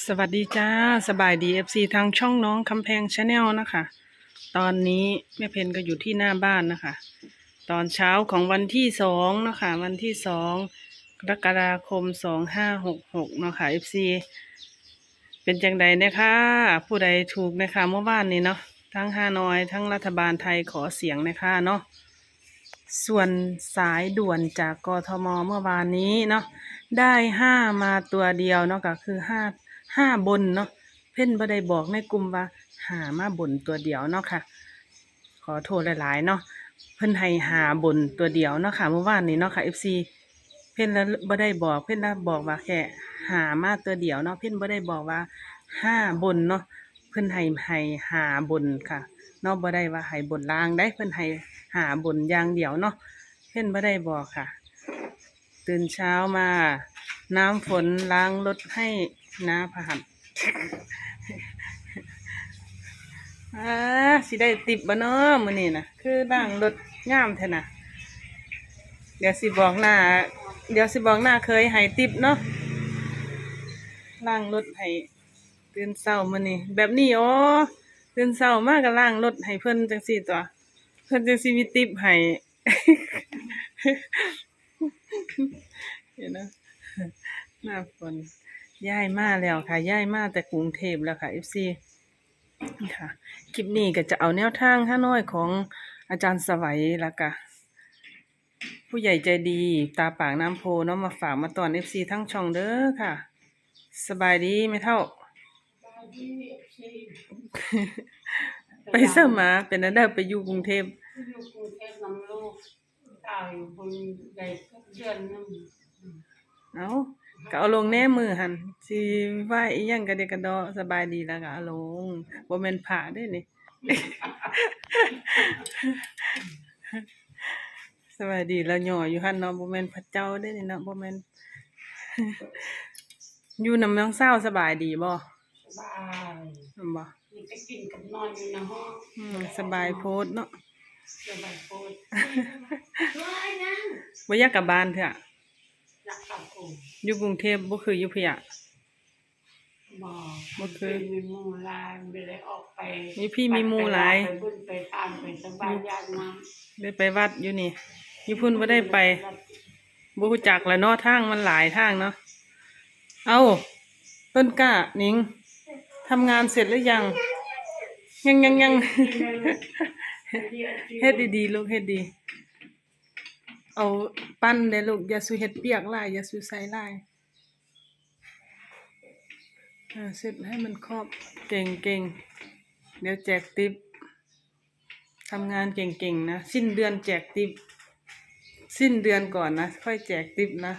สวัสดีจ้า สบายดีเอฟซีทางช่องน้องคำแพงชาแนลนะคะ ตอนนี้แม่เพนก็อยู่ที่หน้าบ้านนะคะ ตอนเช้าของวันที่สองนะคะ วันที่สองกรกฎาคมสองห้าหกหกเนาะค่ะเอฟซีเป็นจังใดนะคะผู้ใดถูกนะคะเมื่อวานนี้เนาะทั้งฮานอยทั้งรัฐบาลไทยขอเสียงนะคะเนาะส่วนสายด่วนจากกทมเมื่อวานนี้เนาะได้ห้ามาตัวเดียวเนาะก็คือห้า ห้าบนเนาะเพ่นบ่ได้บอกในกลุ่มว่าหามาบนตัวเดียวเนาะค่ะ ขอโทษหลายๆเนาะเพิ่นให้หาบนตัวเดียวเนาะค่ะเมื่อวานนี้เนาะค่ะ FC เพ่นแล้วบ่ได้บอกเพ่นแล้วบอกว่าแค่หามาตัวเดียวเนาะเพ่นบ่ได้บอกว่าห้าบนเนาะเพิ่นให้ให้หาบนค่ะเนาะบ่ได้ว่าให้บนล่างได้เพิ่นให้หาบนอย่างเดียวเนาะเพ่นบ่ได้บอกค่ะ ตื่นเช้ามา น้ำฝนล้างรถให้ น้าผหัดอ่าสิได้ติบบ่เนาะมื้อนี้นะคือล้างรถงามแท้น่ะเดี๋ยวสิบอกหน้า เดี๋ยวสิบอกหน้าเคยให้ติบเนาะล้างรถให้ตื่นเช้ามื้อนี้แบบนี้อ๋อตื่นเช้ามากก็ล้างรถให้เพิ่นจังซี่ตัว เพิ่นจังสิมีติบให้เห็นนะหน้าฝน ย้ายมาแล้วค่ะย้ายมาแต่กรุงเทพแล้วค่ะ FC ค่ะ คลิปนี้ก็จะเอาแนวทางห้าน้อยของอาจารย์สวัยแล้วก็ผู้ใหญ่ใจดีตาปากน้ำโพเนาะมาฝากมาตอน FC ทั้งช่องเด้อค่ะ สบายดีไหม่เท่า ไปเสมาเป็นอันเดับไปอยู่กรุงเทพอยู่กรุงเทพน้ำลูกตายอยู่บนใหญ่เดือนหนึงเอา ก็เอาลงแน่มือหันสิไหวอีหยังกระเดะกระดอสบายดีแล้วก็เอาลงบ่แม่นผ่าเด้นี่ สบายดีแล้วย่ออยู่หั่นเนาะบ่แม่นพระเจ้าเด้นี่เนาะบ่แม่น อยู่นำน้องเศร้าวสบายดีบ่สบายนำบ่มีแต่กินกับนอนอยู่ในห้องอืมสบายโพดเนาะสบายโคตรว้ายนั่งบ่อยากกลับบ้านเถอะ รักกับกูอยู่กรุงเทพบ่คืออยู่พะยะบอกบ่เคยมีหมูลายไม่ได้ออกไปมีพี่มีหมู่หลายไปบุญไปทานไปสบายญาติน้ได้ไปวัดอยู่นี่อยู่พุ่นบ่ได้ไปำบ่รู้จักแล้วเนาะทางมันหลายทางเนาะเอาต้นกล้าหนิงทำงานเสร็จหรือยัง ยังยังยัง เฮ็ดดีๆลูกเฮ็ดดี เอาปั้นเด้อลูกอย่าสูเฮ็ดเปียกลายอย่าสูใส่ลายเออเสร็จให้มันครอบเก่งเก่งเดี๋ยวแจกติปทำงานเก่งๆนะ สิ้นเดือนแจกติปสิ้นเดือนก่อนนะ ค่อยแจกติปนะ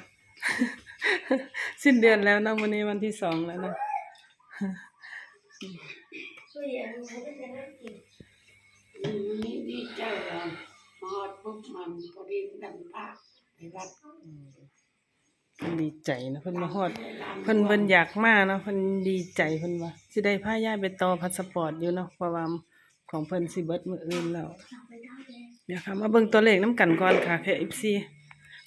สิ้นเดือนแล้วนะวันนี้วันที่สองแล้วนะอืมนี่ดีใจ เลยมอดปุ๊บมันพอดีดันปากไปวัดดีใจนะเพิ่นมาฮอดเพิ่นเพิ่นอยากมาเนาะเพิ่นดีใจเพิ่นว่าสิได้พาย่ายไปต่อพาสปอร์ตอยู่เนาะเพราะว่าของเพิ่นสิเบิดมื้ออื่นแล้วเดี๋ยวค่ะมาเบิ่งตัวเลขนํกันก่อนค่ะแค่ FC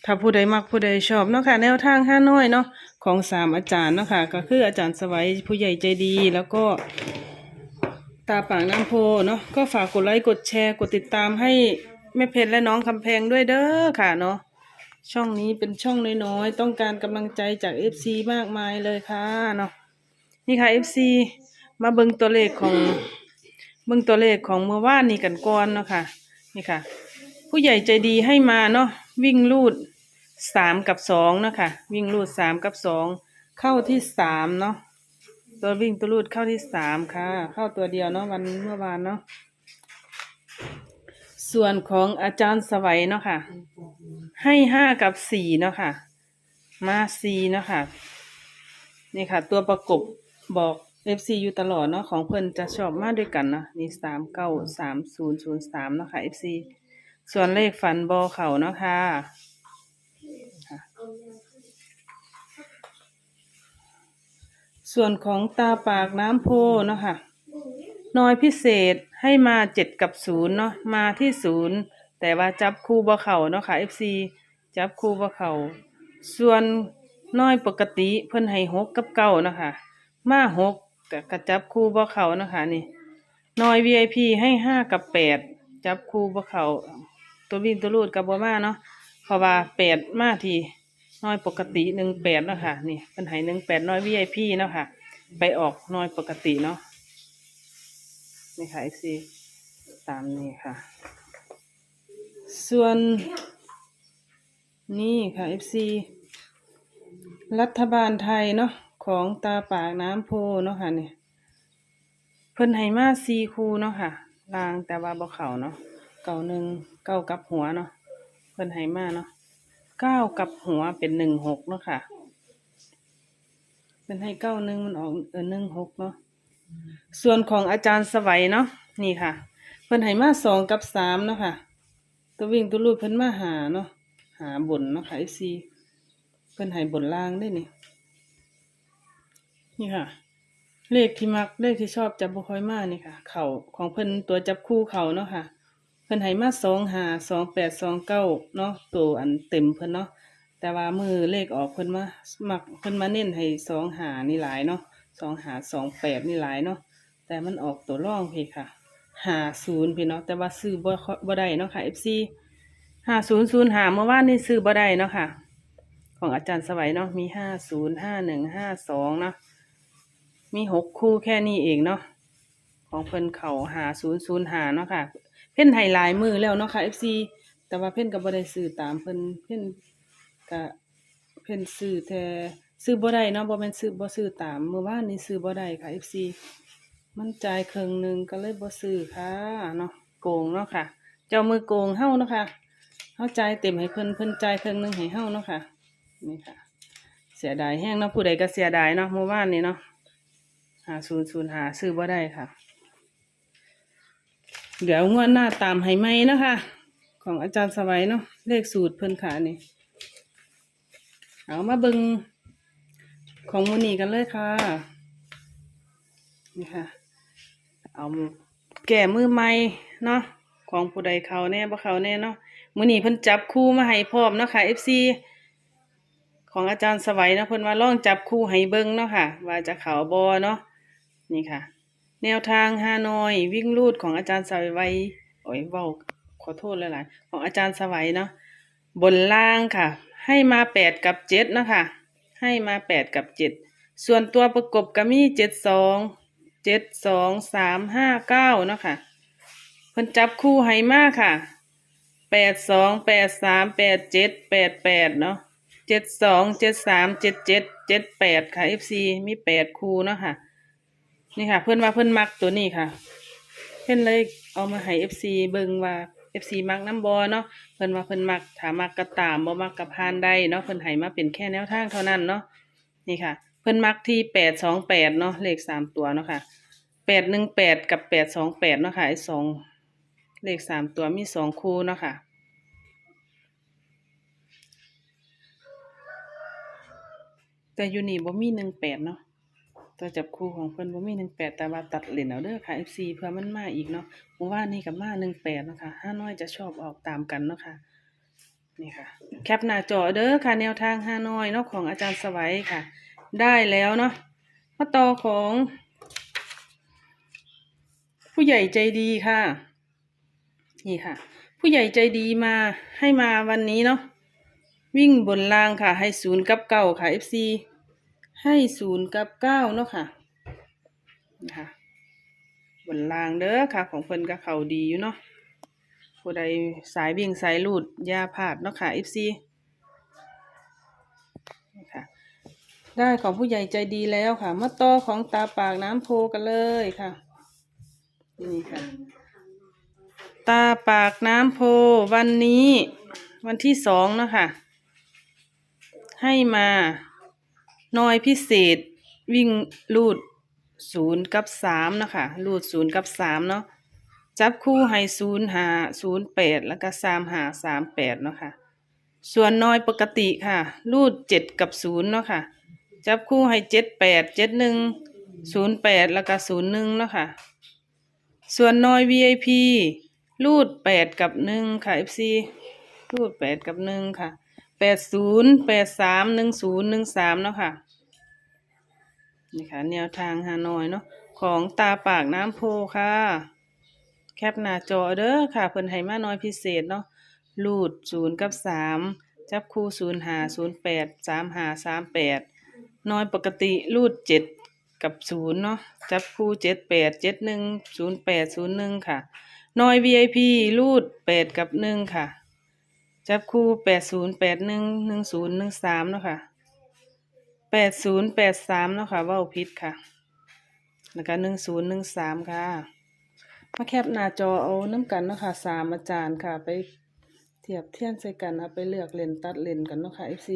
ถ้าผู้ใดมักผู้ใดชอบเนาะค่ะ แนวทางห้าน้อยเนาะของสามอาจารย์เนาะค่ะ ก็คืออาจารย์สวัยผู้ใหญ่ใจดีแล้วก็ตาปากน้ำโพเนาะก็ฝากกดไลค์กดแชร์กดติดตามให้ ม่เพชรและน้องคำแพงด้วยเด้อค่ะเนาะช่องนี้เป็นช่องน้อยๆ ต้องการกำลังใจจาก FC มากมายเลยค่ะเนาะนี่ค่ะ FC มาเบิ่งตัวเลขของเบิ่งตัวเลขของเมื่อวานนี้กันก่อนเนาะค่ะนี่ค่ะ ผู้ใหญ่ใจดีให้มาเนาะวิ่งลูดสามกับสองเนาะค่ะวิ่งลูดสามกับสองเข้าที่สามเนาะตัววิ่งตัวรูดเข้าที่สามค่ะ เข้าตัวเดียวเนาะวันเมื่อวานเนาะ ส่วนของอาจารย์สวัยเนาะค่ะ ให้ห้ากับสี่เนาะค่ะ มาสี่เนาะค่ะ นี่ค่ะ ตัวประกบบอก FC อยู่ตลอดเนาะของเพิ่นจะชอบมากด้วยกันเนาะนี่สามเก้าสามศูนย์ศูนย์สามเนาะค่ะ FC ส่วนเลขฝันบอเขาเนาะค่ะส่วนของตาปากน้ำโพเนาะค่ะ น้อยพิเศษให้มาเจ็ดกับศูนย์เนาะมาที่ศูนย์แต่ว่าจับคู่บ่เข่าเนาะค่ะ FC จับคู่บ่เข่าส่วนน้อยปกติเพิ่นให้หกกับเก้าเนาะค่ะมาหกกับกระจับคู่บ่เข่านะคะนี่น้อย VIP ให้ห้ากับแปดจับคู่บ่เข่าตัววิ่งตัวรูดกับบ่มาเนาะเพราะว่าแปดมาทีน้อยปกติหนึ่งแปดเนาะค่ะนี่เป็นใหายหนึ่งแปดน้อย VIP เนาะค่ะ ไปออกน้อยปกติเนาะ นี่ค่ะ FC ตามนี้ค่ะ ส่วนนี่ค่ะ FC รัฐบาลไทยเนาะของตาปากน้ำโพเนาะค่ะเนี่ยเพิ่นให้มาซีคูเนาะค่ะลางแต่ว่าบ่เข้าเนาะเก่าหนึ่งเก้ากับหัวเนาะเพิ่นให้มาเนาะเก้ากับหัวเป็นหนึ่งหกเนาะค่ะเป็นให้เก้าหนึ่งมันออกเออหนึ่งหกเนาะ ส่วนของอาจารย์สวัยเนาะนี่ค่ะ เพิ่นให้มาสองกับสามเนาะค่ะ ตัววิ่งตัวรูดเพิ่นมาหาเนาะหาบนเนาะค่ะ FC เพิ่นให้บนล่างได้นี่นี่ค่ะ เลขที่มักเลขที่ชอบจับบ่ค่อยมานี่ค่ะ เข่าของเพิ่นตัวจับคู่เข่าเนาะค่ะ เพิ่นให้มาสองหาสองแปดสองเก้าเนาะตัวอันเต็มเพิ่นเนาะแต่ว่ามือเลขออกเพิ่นมามักเพิ่นมาเน้นให้สองหานี่หลายเนาะ สองหาสองแปดนี่หลายเนาะแต่มันออกตัวร่องพี่ค่ะหาศูนย์พี่เนาะแต่ว่าซื้อบ่บ่ได้เนาะค่ะ FC ห้าศูนย์ศูนย์หาเมื่อวานนี่ซื้อบ่ได้เนาะค่ะ ของอาจารย์สวัยเนาะมีห้าศูนย์ห้าหนึ่งห้าสองเนาะมีหกคู่แค่นี้เองเนาะของเพิ่นเขาหาศูนย์ศูนย์หาเนาะค่ะ เพ่นไฮไลายมือแล้วเนาะค่ะ FC แต่ว่าเพ่นก็บ่ได้ซื้อตามเพิ่นเพ่นก็เพ่นซื้อแต่ ซื้อบ่ได้เนาะบ่แม่นซื้อบ่ซื้อตามเมื่อวานนี้ซื้อบ่ได้ค่ะ FC มันจ่ายครึ่งหนึ่งก็เลยบ่ซื้อค่ะเนาะโกงเนาะค่ะ เจ้ามือโกงเฮ้าเนาะค่ะเฮาจ่ายเต็มให้เพิ่นเพิ่นจ่ายครึ่งหนึ่งให้เฮ้าเนาะค่ะนี่ค่ะ เสียดายแห้งเนาะผู้ใดก็เสียดายเนาะเมื่อวานนี้เนาะหาศูนย์ศูนย์หาซื้อบ่ได้ค่ะ เดี๋ยวงวดหน้าตามให้ไหมนะคะของอาจารย์สวัยเนาะเลขสูตรเพิ่นขานี่เอามาเบิง ของมูนีกันเลยค่ะนี่ค่ะ เอาแก่มือใหม่เนาะของผู้ใดเขาแน่บ่เขาแน่เนาะมูนีเพิ่นจับคู่มาให้พร้อมเนาะค่ะ FC ของอาจารย์สวัยเนาะเพิ่นว่าลองจับคู่ให้เบิ่งเนาะค่ะ ว่าจะเขาบ่เนาะนี่ค่ะ แนวทางฮานอยวิ่งลูดของอาจารย์สวัยโอ้ยเว้าขอโทษหลายๆของอาจารย์สวัยเนาะบนล่างค่ะ ให้มาแปดกับเจ็ดนะคะ ให้มาแปดกับเจ็ดส่วนตัวประกบก็มีเจ็ดสองเจ็ดสองสามห้าเก้าเนาะค่ะเพิ่นจับคู่ให้มากค่ะแปดสองแปดสามแปดเจ็ดแปดแปดเนาะเจ็ดสองเจ็ดสามเจ็ดเจ็ดเจ็ดแปดค่ะ FC มีแปดคูเนาะค่ะ นี่ค่ะ เพื่อนว่าเพื่อนมักตัวนี้ค่ะ เพื่อนเลยเอามาให้เอฟซีเบิ่งว่า อฟซีมักน้ำบอเนาะเพื่นว่าเพื่นมักถามักกระตามบ่มักกระพานได้เนาะเพื่นให้มาเป็นแค่แนวทางเท่านั้นเนาะนี่ค่ะ เพื่นมักที่แปดสองแปดเนาะเลขสามตัวเนาะค่ะแปดหนึ่งแปดกับแปดสองแปดเนาะค่ะไอ้สองเลขสามตัวมีสองคู่เนาะค่ะแต่ยูนี่บ่มีหนึ่งแปดเนาะ ตัวจับคู่ของเพิ่นบ่มีหนึ่งแปดแต่ว่าตัดเหรียญเอาเด้อค่ะ FC เพื่อมันมาอีกเนาะเมื่อวานนี้กับมาหนึ่งแปดเนาะค่ะห้าน้อยจะชอบออกตามกันเนาะค่ะนี่ค่ะ แคปหน้าจอเด้อค่ะ แนวทางห้าน้อยเนาะของอาจารย์สวัยค่ะ ได้แล้วเนาะมาต่อของ ผู้ใหญ่ใจดีค่ะ นี่ค่ะ ผู้ใหญ่ใจดีมาให้มาวันนี้เนาะวิ่งบนรางค่ะ ให้ศูนย์กับเก้าค่ะ FC ให้ศูนย์กับเก้าเนาะค่ะนะคะบนรางเด้อค่ะ ของเพิ่นก็เขาดีอยู่เนาะผู้ใดสายวิ่งสายลูดยาพาดเนาะค่ะ FC นะคะได้ของผู้ใหญ่ใจดีแล้วค่ะ มาต่อของตาปากน้ำโพกันเลยค่ะ นี่ค่ะ ตาปากน้ำโพวันนี้ วันที่สองเนาะค่ะให้มา น้อยพิเศษวิ่งลูดศูนย์กับสามนะคะลูดศูนย์กับสามเนาะจับคู่ให้ศูนย์หาศูนย์แปดแล้วก็สามหาสามแปดเนาะค่ะส่วนน้อยปกติค่ะลูดเจ็ดกับศูนย์เนาะค่ะ จับคู่ให้เจ็ดแปดเจ็ดหนึ่งศูนย์แปดแล้วก็ศูนย์หนึ่งเนาะค่ะ ส่วนน้อย VIP รูดแปดกับหนึ่งค่ะ FC รูดแปดกับหนึ่งค่ะ แปดศูนย์แปดสามหนึ่งศูนย์หนึ่งสามเนาะค่ะนี่ค่ะแนวทางฮานอยเนาะของตาปากน้ำโพค่ะ แคปหน้าจอเด้อค่ะ เพิ่นให้มาน้อยพิเศษเนาะรูดศูนย์กับสามจับคู่ศูนย์หาศูนย์แปดสามหาสามแปดน้อยปกติรูดเจ็ดกับศูนย์เนาะจับคู่เจ็ดแปดเจ็ดหนึ่งศูนย์แปดศูนย์หนึ่งค่ะน้อย VIP รูดแปดกับหนึ่งค่ะ จับคู่แปดศูนย์แปดหนึ่งหนึ่งศูนย์หนึ่งสามเนาะค่ะแปดศูนย์แปดสามเนาะค่ะว่าผิดค่ะ แล้วก็หนึ่งศูนย์หนึ่งสามค่ะ มาแคปหน้าจอเอาน้ำกันเนาะค่ะสามอาจารย์ค่ะ ไปเทียบเทียนใส่กันเอาไปเลือกเลนตัดเลนกันเนาะค่ะ FC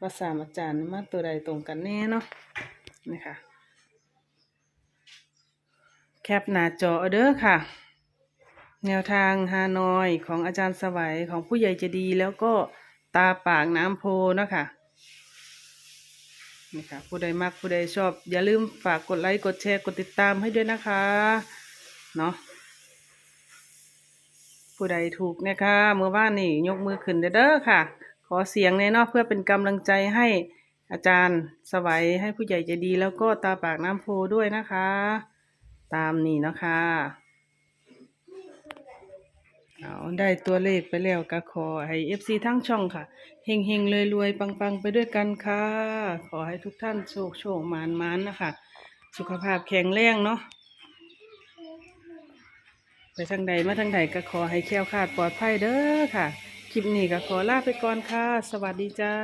ว่าสามอาจารย์มาตัวใดตรงกันแน่เนาะนี่ค่ะ แคปหน้าจอเอาเด้อค่ะ แนวทางฮานอยของอาจารย์สวัยของผู้ใหญ่จะดีแล้วก็ตาปากน้ำโพนะคะนี่ค่ะผู้ใดมักผู้ใดชอบ อย่าลืมฝากกดไลค์กดแชร์กดติดตามให้ด้วยนะคะเนาะผู้ใดถูกนี่ยค่ะเมื่อวานนี่ยกมือขึ้นเด้อค่ะ ขอเสียงในนาะเพื่อเป็นกำลังใจให้อาจารย์สวัยให้ผู้ใหญ่ใจดี แล้วก็ตาปากน้ำโพด้วยนะคะ ตามนี่นะคะ เอาได้ตัวเลขไปแล้วก็ขอให้เอฟซีทั้งช่องค่ะเฮงเฮงรวยรวยปังปังไปด้วยกันค่ะ ขอให้ทุกท่านโชคโชคมานมานนะคะ สุขภาพแข็งแรงเนาะไปทางใดมาทางใดก็ขอให้แคล้วคลาดปลอดภัยเด้อค่ะ คลิปนี้ก็ขอลาไปก่อนค่ะ สวัสดีจ้า